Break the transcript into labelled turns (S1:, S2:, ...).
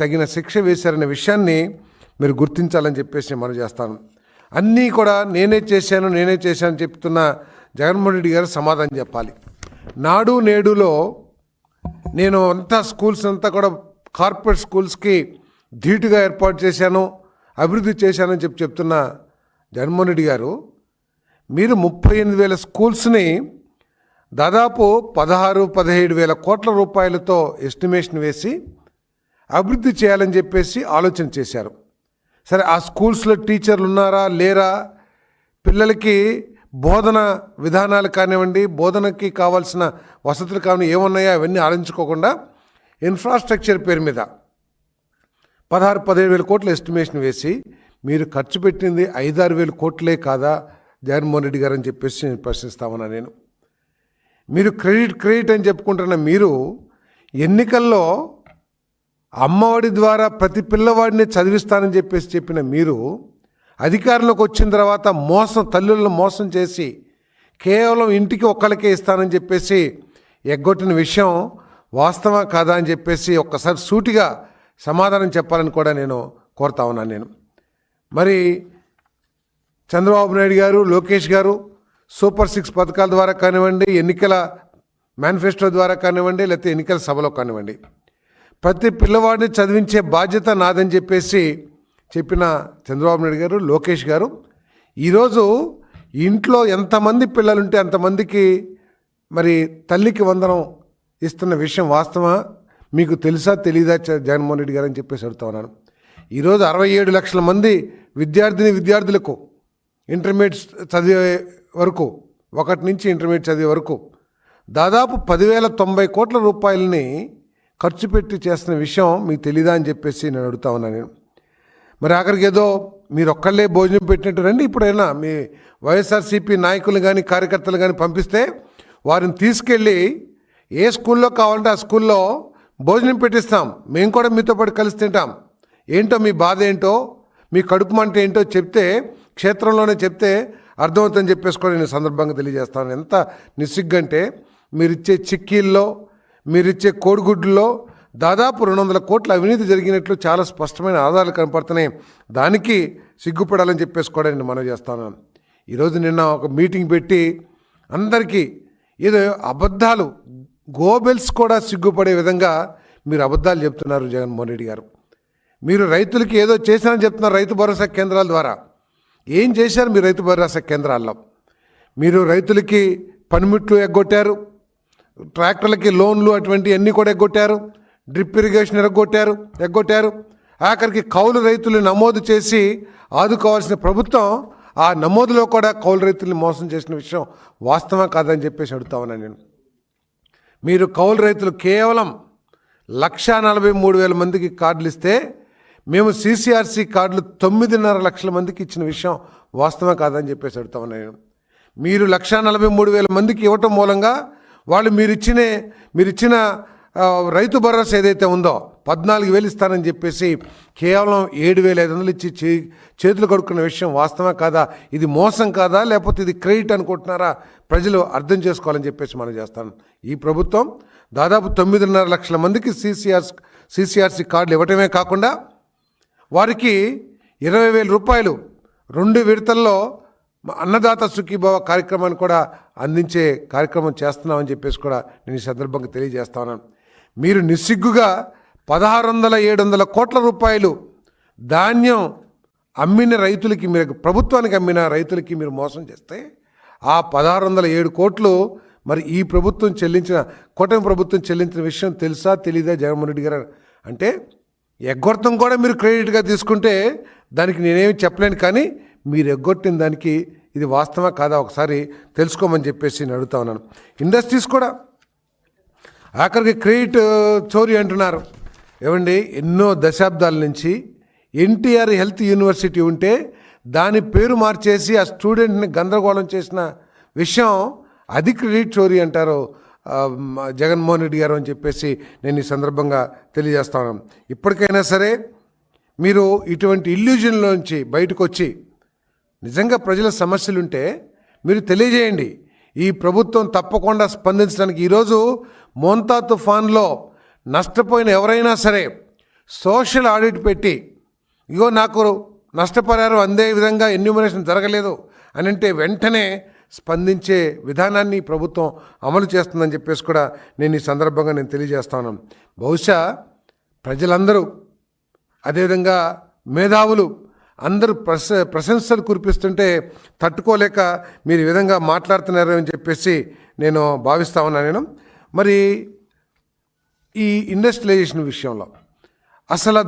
S1: తగిన శిక్ష వేశారనే విషయాన్ని మీరు గుర్తించాలని చెప్పేసి నేను మనం చేస్తాను. అన్నీ కూడా నేనే చేశాను నేనే చేశాను చెప్తున్న జగన్మోహన్ రెడ్డి గారు సమాధానం చెప్పాలి. నాడు నేడులో నేను అంతా స్కూల్స్ అంతా కూడా కార్పొరేట్ స్కూల్స్కి ధీటుగా ఏర్పాటు చేశాను అభివృద్ధి చేశానని చెప్పి చెప్తున్న జగన్మోహన్ రెడ్డి గారు మీరు ముప్పై ఎనిమిది వేల స్కూల్స్ని దాదాపు పదహారు పదిహేడు వేల కోట్ల రూపాయలతో ఎస్టిమేషన్ వేసి అభివృద్ధి చేయాలని చెప్పేసి ఆలోచన చేశారు. సరే ఆ స్కూల్స్లో టీచర్లు ఉన్నారా లేరా? పిల్లలకి బోధన విధానాలు కానివ్వండి బోధనకి కావాల్సిన వసతులు కానీ ఏమున్నాయో అవన్నీ ఆలోచించుకోకుండా ఇన్ఫ్రాస్ట్రక్చర్ పేరు మీద పదహారు పదిహేడు వేల కోట్ల ఎస్టిమేషన్ వేసి మీరు ఖర్చు పెట్టింది ఐదారు వేల కోట్లే కాదా జగన్మోహన్ రెడ్డి గారు అని చెప్పేసి నేను ప్రశ్నిస్తామన్నా నేను. మీరు క్రెడిట్ క్రెడిట్ అని చెప్పుకుంటున్న మీరు ఎన్నికల్లో అమ్మఒడి ద్వారా ప్రతి పిల్లవాడిని చదివిస్తానని చెప్పేసి చెప్పిన మీరు అధికారంలోకి వచ్చిన తర్వాత మోసం తల్లులను మోసం చేసి కేవలం ఇంటికి ఒక్కళ్ళకే ఇస్తానని చెప్పేసి ఎగ్గొట్టిన విషయం వాస్తవం కాదా అని చెప్పేసి ఒక్కసారి సూటిగా సమాధానం చెప్పాలని కూడా నేను కోరుతా ఉన్నాను నేను. మరి చంద్రబాబు నాయుడు గారు లోకేష్ గారు సూపర్ సిక్స్ పథకాల ద్వారా కానివ్వండి ఎన్నికల మేనిఫెస్టో ద్వారా కానివ్వండి లేకపోతే ఎన్నికల సభలో కానివ్వండి ప్రతి పిల్లవాడిని చదివించే బాధ్యత నాదని చెప్పేసి చెప్పిన చంద్రబాబు నాయుడు గారు లోకేష్ గారు ఈరోజు ఇంట్లో ఎంతమంది పిల్లలుంటే అంతమందికి మరి తల్లికి వందనం ఇస్తున్న విషయం వాస్తవా మీకు తెలుసా తెలీదా జగన్మోహన్ రెడ్డి గారు అని చెప్పేసి అడుగుతా ఉన్నాను. ఈరోజు అరవై ఏడు లక్షల మంది విద్యార్థిని విద్యార్థులకు ఇంటర్మీడియట్ చదివే వరకు ఒకటి నుంచి ఇంటర్మీడియట్ చదివే వరకు దాదాపు పదివేల తొంభై కోట్ల రూపాయలని ఖర్చు పెట్టి చేస్తున్న విషయం మీకు తెలీదా అని చెప్పేసి నేను అడుగుతా ఉన్నాను నేను. మరి ఆఖరికి ఏదో మీరు ఒక్కళ్ళే భోజనం పెట్టినట్టు రండి. ఇప్పుడైనా మీ వైఎస్ఆర్సీపీ నాయకులు కానీ కార్యకర్తలు కానీ పంపిస్తే వారిని తీసుకెళ్ళి ఏ స్కూల్లో కావాలంటే ఆ స్కూల్లో భోజనం పెట్టిస్తాం. మేము కూడా మీతో పాటు కలిసి తింటాం. ఏంటో మీ బాధ ఏంటో మీ కడుపు మంట ఏంటో చెప్తే క్షేత్రంలోనే చెప్తే అర్థమవుతుందని చెప్పేసి కూడా నేను సందర్భంగా తెలియజేస్తాను ఎంత నిస్సిగ్గంటే మీరిచ్చే చిక్కీల్లో మీరిచ్చే కోడిగుడ్లలో దాదాపు రెండు వందల కోట్ల అవినీతి జరిగినట్లు చాలా స్పష్టమైన ఆధారాలు కనపడుతున్నాయి. దానికి సిగ్గుపడాలని చెప్పేసుకోవడానికి మనం నేను మనవి చేస్తాను. ఈరోజు నిన్న ఒక మీటింగ్ పెట్టి అందరికీ ఏదో అబద్ధాలు గోబెల్స్ కూడా సిగ్గుపడే విధంగా మీరు అబద్ధాలు చెప్తున్నారు జగన్మోహన్ రెడ్డి గారు. మీరు రైతులకి ఏదో చేశారని చెప్తున్నారు రైతు భరోసా కేంద్రాల ద్వారా. ఏం చేశారు మీరు రైతు భరోసా కేంద్రాల్లో? మీరు రైతులకి పనిముట్లు ఎగ్గొట్టారు. ట్రాక్టర్లకి లోన్లు అటువంటివి అన్నీ కూడా ఎగ్గొట్టారు. Drip irrigation ఎగ్గొట్టారు ఎగ్గొట్టారు. ఆఖరికి కౌలు రైతులు నమోదు చేసి ఆదుకోవాల్సిన ప్రభుత్వం ఆ నమోదులో కూడా కౌలు రైతుల్ని మోసం చేసిన విషయం వాస్తవం కాదని చెప్పేసి అడుగుతా ఉన్నాను నేను. మీరు కౌలు రైతులు కేవలం లక్షా నలభై మూడు వేల మందికి కార్డులు ఇస్తే మేము సీసీఆర్సీ కార్డులు తొమ్మిదిన్నర లక్షల మందికి ఇచ్చిన విషయం వాస్తవం కాదని చెప్పేసి అడుగుతా ఉన్నాను నేను. మీరు లక్షా నలభై మూడు వేల మందికి ఇవ్వటం మూలంగా వాళ్ళు మీరిచ్చిన మీరిచ్చిన రైతు భరోసా ఏదైతే ఉందో పద్నాలుగు వేలు ఇస్తానని చెప్పేసి కేవలం ఏడు వేల ఐదు వందలు ఇచ్చి చే చేతులు కడుక్కున్న విషయం వాస్తవం కాదా? ఇది మోసం కాదా? లేకపోతే ఇది క్రెడిట్ అనుకుంటున్నారా? ప్రజలు అర్థం చేసుకోవాలని చెప్పేసి మనం చేస్తాను. ఈ ప్రభుత్వం దాదాపు తొమ్మిదిన్నర లక్షల మందికి సీసీఆర్ సీసీఆర్సీ కార్డులు ఇవ్వటమే కాకుండా వారికి ఇరవై వేల రూపాయలు రెండు విడతల్లో అన్నదాత సుఖీభావ కార్యక్రమాన్ని కూడా అందించే కార్యక్రమం చేస్తున్నామని చెప్పేసి కూడా నేను ఈ సందర్భంగా తెలియజేస్తా ఉన్నాను. మీరు నిస్సిగ్గుగా పదహారు వందల ఏడు వందల కోట్ల రూపాయలు ధాన్యం అమ్మిన రైతులకి మీరు ప్రభుత్వానికి అమ్మిన రైతులకి మీరు మోసం చేస్తే ఆ పదహారు వందల ఏడు కోట్లు మరి ఈ ప్రభుత్వం చెల్లించిన కూటమి ప్రభుత్వం చెల్లించిన విషయం తెలుసా తెలీదా? జగన్మోహన్ రెడ్డి గారు అంటే ఎగ్గొడతం కూడా మీరు క్రెడిట్గా తీసుకుంటే దానికి నేనేమి చెప్పలేను కానీ మీరు ఎగ్గొట్టిన దానికి ఇది వాస్తవా కాదా ఒకసారి తెలుసుకోమని చెప్పేసి నేను అడుగుతా ఉన్నాను. ఇండస్ట్రీస్ కూడా ఆఖరికి క్రెడిట్ uh, చోరీ అంటున్నారు. ఏమండి ఎన్నో దశాబ్దాల నుంచి ఎన్టీఆర్ హెల్త్ యూనివర్సిటీ ఉంటే దాని పేరు మార్చేసి ఆ స్టూడెంట్ని గందరగోళం చేసిన విషయం అది క్రెడిట్ చోరీ అంటారు um, జగన్మోహన్ రెడ్డి గారు అని చెప్పేసి నేను ఈ సందర్భంగా తెలియజేస్తాను ఇప్పటికైనా సరే మీరు ఇటువంటి ఇల్యూజన్లోంచి బయటకు వచ్చి నిజంగా ప్రజల సమస్యలుంటే మీరు తెలియజేయండి. ఈ ప్రభుత్వం తప్పకుండా స్పందించడానికి ఈరోజు మోంతా తుఫాన్లో నష్టపోయిన ఎవరైనా సరే సోషల్ ఆడిట్ పెట్టి ఇగో నాకు నష్టపరిహారం అందే విధంగా ఎన్యూమినేషన్ జరగలేదు అని అంటే వెంటనే స్పందించే విధానాన్ని ప్రభుత్వం అమలు చేస్తుందని చెప్పేసి కూడా నేను ఈ సందర్భంగా నేను తెలియజేస్తాను బహుశా ప్రజలందరూ అదేవిధంగా మేధావులు అందరూ ప్రశ ప్రశంసలు కురిపిస్తుంటే తట్టుకోలేక మీరు ఈ విధంగా మాట్లాడుతున్నారు అని చెప్పేసి నేను భావిస్తా ఉన్నా నేను. మరి ఈ ఇండస్ట్రియలైజేషన్ విషయంలో అసలు